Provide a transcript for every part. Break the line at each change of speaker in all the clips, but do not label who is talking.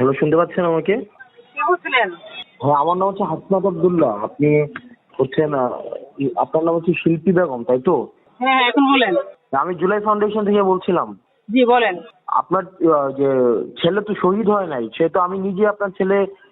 Hello শুনতে পাচ্ছেন আমাকে?
কে বলছিলেন?
হ্যাঁ আমার নাম হচ্ছে হাসনাত আব্দুল্লাহ। আপনি হচ্ছেন আপনার নাম হচ্ছে শিল্পী বেগম তাই তো?
হ্যাঁ হ্যাঁ এখন বলেন।
আমি জুলাই ফাউন্ডেশন থেকে বলছিলাম।
জি বলেন।
আপনার আহ, যে ছেলে তো শহীদ হয় নাই সে তো আমি নিজে আপনার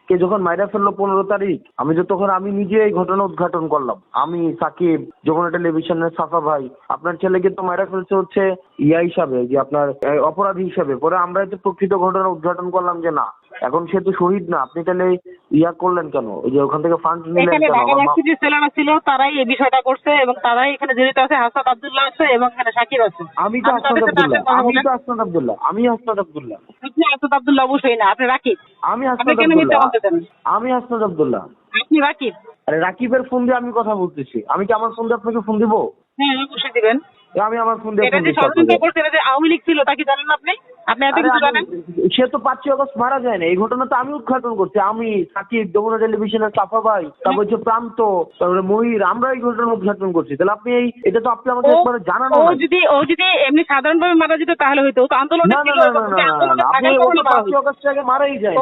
ছেলেকে যখন মাইরা ফেলল পনেরো তারিখ, আমি তো তখন, আমি নিজে এই ঘটনা উদ্ঘাটন করলাম। আমি, সাকিব, যখন একটা টেলিভিশনের সাফা ভাই, আপনার ছেলেকে তো মাইরা ফেলছে হচ্ছে ইয়া হিসাবে, যে আপনার অপরাধী হিসাবে। পরে আমরা তো প্রকৃত ঘটনা উদ্ঘাটন করলাম যে না, এখন সে তো শহীদ না, আপনি তাহলে ইয়া করলেন কেন? ওই যে ওখান থেকে ফান্ড নিলেন
এখানে
কেন?
ঢাকা
আমার মা-
ভার্সিটির ছেলেরা ছিল তারাই এই বিষয়টা করছে এবং তারাই এখানে জড়িত আছে হাসান আব্দুল্লাহ আছে এবং এখানে শাকিব আছে।
আমি তো
সাথে
আবদুল্লাহ। আমি তো হাসনাত আবদুল্লাহ। আমি হাসনাত আবদুল্লাহ।
আপনি আসাদ আব্দুল্লাহ অবশ্যই না আপনি রাকিব।
আমি
মিথ্যা
আবদুল্লাহ। আমি হাসনাত আবদুল্লাহ।
আপনি রাকিব।
আরে রাকিবের ফোন দিয়ে আমি কথা বলতেছি। আমি কি আমার ফোন দিয়ে আপনাকে ফোন দিব?
হ্যাঁ অবশ্যই দিবেন।
আমি আমার ফোন দিয়ে
এটা
ফোন
যে
দিচ্ছি
ষড়যন্ত্র করছে এটা যে আওয়ামী লীগ ছিল তা কি জানেন আপনি? আপনি এত কিছু জানেন?
সে তো পাঁচই আগস্ট মারা যায় না। এই ঘটনা তো আমি উদ্ঘাটন করছি। আমি সাকিব যমুনা টেলিভিশনের সাফা ভাই তারপর হচ্ছে প্রান্ত তারপরে মহির আমরা এই ঘটনা উদ্ঘাটন করছি। তাহলে আপনি এই এটা তো আপনি আমাকে
ও
একবারে জানানো
ও যদি ও যদি এমনি সাধারণভাবে মারা যেত তাহলে হয়তো তো আন্দোলনে ছিল
না না না, পাঁচই। আগস্ট আগে মারাই তো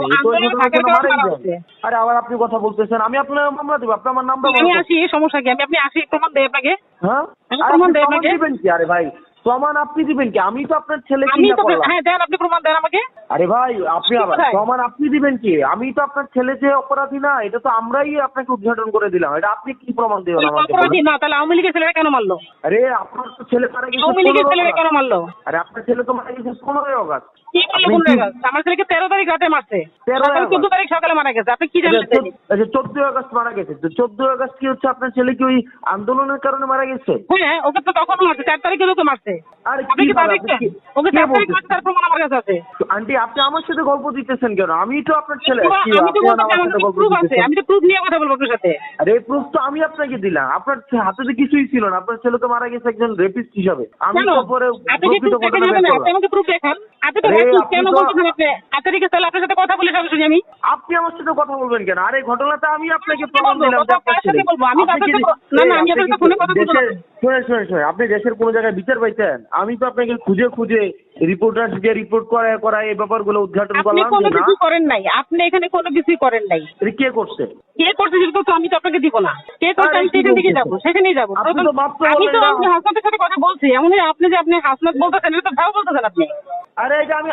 কারণে
মারাই
হয়েছে।
আরে আবার আপনি কথা বলতেছেন। আমি আপনার মামলা দেবো। আপনি আমার নামটা
আমি আসি সমস্যা কি? আমি আপনি আসি প্রমাণ দেয় আপনাকে।
হ্যাঁ?
প্রমাণ দেই আপনাকে।
কি? আরে ভাই প্রমাণ আপনি দিবেন কি? আমি তো আপনার ছেলেকে
আমি তো হ্যাঁ দেন আপনি প্রমাণ দেন আমাকে।
আরে ভাই আপনি আবার প্রমাণ আপনি দিবেন কি? আমি তো আপনার ছেলে যে অপরাধী না এটা তো আমরাই আপনাকে উদ্ঘাটন করে দিলাম। এটা আপনি কি প্রমাণ দিবেন আমাকে
অপরাধী না তাহলে আওয়ামী লীগের ছেলেরা কেন মারলো?
আরে আপনার তো ছেলে মারা গেছে
আওয়ামী লীগের
15
ছেলেরা কেন মারলো?
আরে আপনার ছেলে তো মারা গেছে পনেরোই আগস্ট
কি বলল
আপনি
কোন
কি-
আমার ছেলেকে তেরো তারিখ রাতে মারছে।
13
সকালে
আগস্ট।
চোদ্দ তারিখ সকালে মারা গেছে। আপনি কি জানেন
আচ্ছা চোদ্দই আগস্ট মারা গেছে। তো চোদ্দই আগস্ট কি হচ্ছে? আপনার ছেলে কি ওই আন্দোলনের কারণে মারা গেছে?
হ্যাঁ ওকে তো তখনও মারছে চার তারিখে তো মারছে।
আরে
কি ওকে তার প্রমাণ আমার কাছে আছে।
আন্টি আপনি আমার সাথে গল্প দিতেছেন কেন? আমি তো আপনার ছেলে।
আমি তো
আপনি
বলতে
আমার
আমার
সাথে গল্প
প্রুফ আছে। আমি তো প্রুফ নিয়ে কথা বলব আপনার সাথে।
আরে প্রুফ তো আমি আপনাকে দিলাম। আপনার হাতে তো কিছুই ছিল না। আপনার ছেলে তো মারা গেছে একজন রেপিস্ট হিসাবে। আমি
কেন?
তো পরে
আপনি কি প্রুফ দেখে
ঘটনা
যাবেন
বের
আপনি আমাকে প্রুফ দেখান। আপনি তো
আরে,
রাখি
আপনি
কেন বলতেছেন আপনি? আট তারিখে তাহলে আপনার সাথে কথা বলে সরাসরি আমি?
আপনি আমার সাথে কথা বলবেন কেন? আরে ঘটনাটা আমি আপনাকে প্রমাণ দিলাম। যে আপনার
সাথে বলব? আমি আপনার সাথে- না, না, আমি আপনার সাথে ফোনে কথা বলব না।
দেশের- শুনেন শুনেন শুনেন আপনি দেশের কোনো জায়গায় বিচার পাইছেন? আমি তো আপনাকে খুঁজে খুঁজে রিপোর্টার দিয়ে রিপোর্ট করায় করায় এই ব্যাপারগুলো উদ্ঘাটন করলাম আপনি কোনো
কিছু করেন নাই। আপনি এখানে কোনো কিছুই করেন নাই।
কে করছে?
কে করছে সেটা তো আমি তো আপনাকে দিব না। কে করছে আমি সেখান থেকে যাব সেখানেই যাব। আমি তো আপনি হাসনাতের সাথে কথা বলছি। এমন আপনি যে আপনি হাসনাত বলতেছেন এটা তো ভালো বলতেছেন আপনি।
আরে এটা আমি